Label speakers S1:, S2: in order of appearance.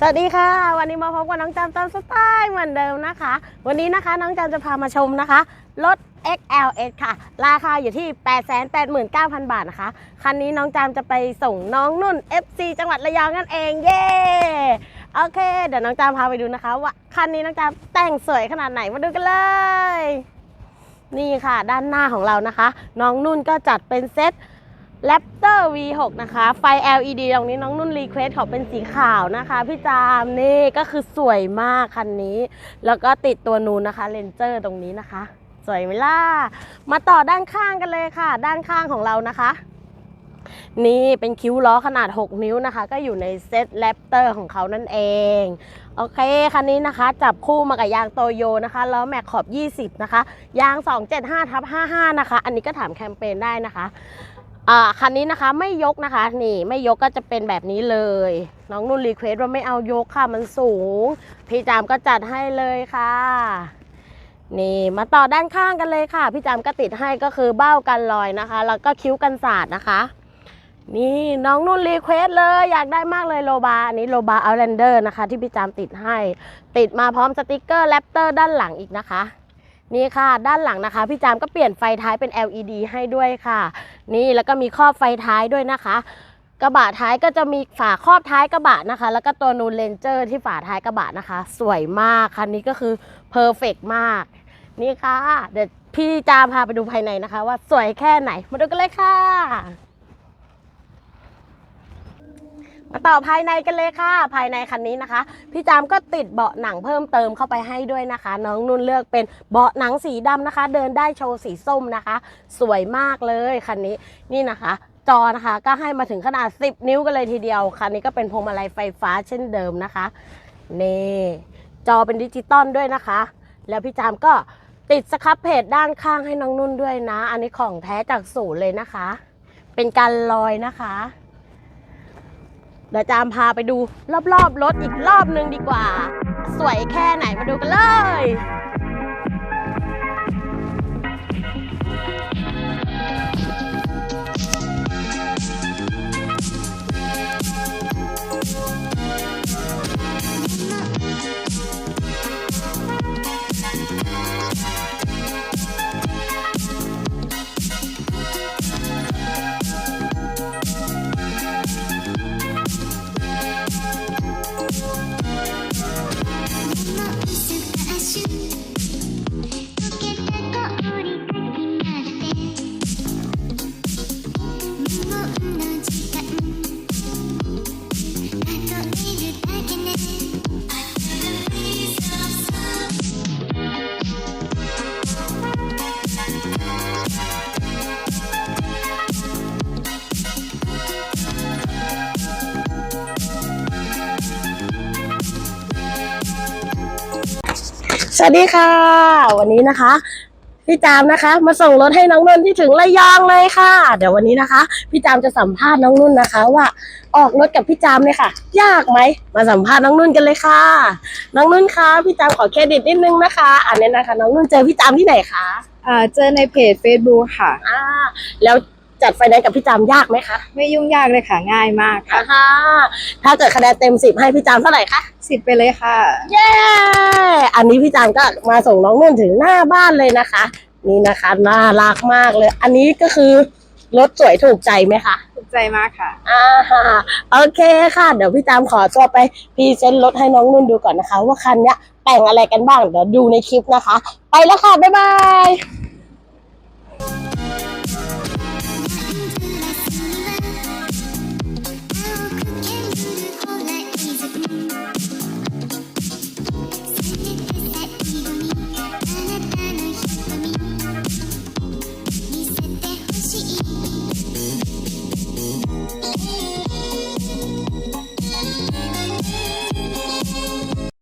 S1: สวัสดีค่ะ วันนี้มาพบกับน้องจามตามสไตล์เหมือนเดิมนะคะ วันนี้นะคะน้องจามจะพามาชมนะคะ รถ XLS ค่ะ ราคาอยู่ที่ 889,000 บาทนะคะ คันนี้น้องจามจะไปส่งน้องนุ่น FC จังหวัดระยองนั่นเอง เย้ โอเค เดี๋ยวน้องจามพาไปดูนะคะ ว่าคันนี้น้องจามแต่งสวยขนาดไหนมาดูกันเลย นี่ค่ะ ด้านหน้าของเรานะคะ น้องนุ่นก็จัดเป็นเซต Raptor V6 นะคะ ไฟ LED ตรงนี้น้องนุ่นรีเควสขอเป็นสีขาวนะคะพี่จามนี่ก็คือสวยมากคันนี้ แล้วก็ติดตัวนูนนะคะเลนเจอร์ตรงนี้นะคะ สวยไหมล่ะ มาต่อด้านข้างกันเลยค่ะ ด้านข้างของเรานะคะ นี่เป็นคิ้วล้อขนาด 6 นิ้วนะคะ ก็อยู่ในเซตแรปเตอร์ของเขานั่นเอง โอเค คันนี้นะคะ จับคู่มากับยางโตโยนะคะล้อแม็กขอบ 20 นะคะ ยาง 275ทับ55 นะคะ อันนี้ก็ถามแคมเปญได้นะคะ อ่าคันนี้นะคะไม่ยกนะคะ นี่ไม่ยกก็จะเป็นแบบนี้เลย น้องนุ่นรีเควสว่าไม่เอายกค่ะมันสูง พี่จามก็จัดให้เลยค่ะ นี่มาต่อด้านข้างกันเลยค่ะ พี่จามก็ติดให้ก็คือเบ้ากันรอยนะคะ แล้วก็คิ้วกันสาดนะคะ นี่น้องนุ่นรีเควสเลยอยากได้มากเลยโลบาอันนี้โลบาอัลแลนเดอร์นะคะ ที่พี่จามติดให้ ติดมาพร้อมสติกเกอร์แรปเตอร์ด้านหลังอีกนะคะ นี่ค่ะ ด้านหลังนะคะ พี่จามก็เปลี่ยนไฟท้ายเป็น LED ให้ด้วยค่ะ นี่แล้วก็มีครอบไฟท้ายด้วยนะคะ กระบะท้ายก็จะมีฝาครอบท้ายกระบะนะคะ แล้วก็ตัวนูนเลนเจอร์ที่ฝาท้ายกระบะนะคะ สวยมากคันนี้ก็คือเพอร์เฟกมาก นี่ค่ะ เดี๋ยวพี่จามพาไปดูภายในนะคะ ว่าสวยแค่ไหนมาดูกันเลยค่ะ มาต่อภายในกันเลยค่ะ ภายในคันนี้นะคะ พี่จามก็ติดเบาะหนังเพิ่มเติมเข้าไปให้ด้วยนะคะ น้องนุ่นเลือกเป็นเบาะหนังสีดำนะคะ เดินได้โชว์สีส้มนะคะ สวยมากเลยคันนี้นี่นะคะจอนะคะก็ให้มาถึงขนาด 10 นิ้วกันเลยทีเดียว คันนี้ก็เป็นพวงมาลัยไฟฟ้าเช่นเดิมนะคะ นี่จอเป็นดิจิตอลด้วยนะคะ แล้วพี่จามก็ติดสครับเพจด้านข้างให้น้องนุ่นด้วยนะ อันนี้ของแท้จากศูนย์เลยนะคะ เป็นการลอยนะคะ เดี๋ยวจามพาไปดูรอบๆรถอีกรอบนึงดีกว่า สวยแค่ไหนมาดูกันเลย สวัสดีค่ะ วันนี้นะคะ พี่จามนะคะ มาส่งรถให้น้องนุ่นที่ถึงระยองเลยค่ะ เดี๋ยววันนี้นะคะ พี่จามจะสัมภาษณ์น้องนุ่นนะคะ ว่าออกรถกับพี่จามเนี่ยค่ะ ยากไหมมาสัมภาษณ์น้องนุ่นกันเลยค่ะ น้องนุ่นคะพี่จามขอเครดิตนิดนึงนะคะอันนี้นะคะ น้องนุ่นเจอพี่จามที่ไหนคะ
S2: อ่าเจอในเพจ Facebook ค่ะ
S1: อ่าแล้ว จัดไฟแนนซ์กับพี่จามยากไหมคะ
S2: ไม่ยุ่งยากเลยค่ะง่ายมากค่ะ
S1: อ่าถ้าเกิดคะแนนเต็มสิบให้พี่จามเท่าไหร่คะ
S2: สิบไปเลยค่ะ
S1: เย้อันนี้พี่จางก็มาส่งน้องนุ่นถึงหน้าบ้านเลยนะคะ นี่นะคะน่ารักมากเลย อันนี้ก็คือรถสวยถูกใจไหมคะ
S2: ถูกใจมากค่ะ
S1: อ่าโอเคค่ะ เดี๋ยวพี่จามขอตัวไปพรีเซนต์รถให้น้องนุ่นดูก่อนนะคะ ว่าคันเนี้ยแต่งอะไรกันบ้างเดี๋ยวดูในคลิปนะคะ ไปแล้วค่ะบ๊ายบาย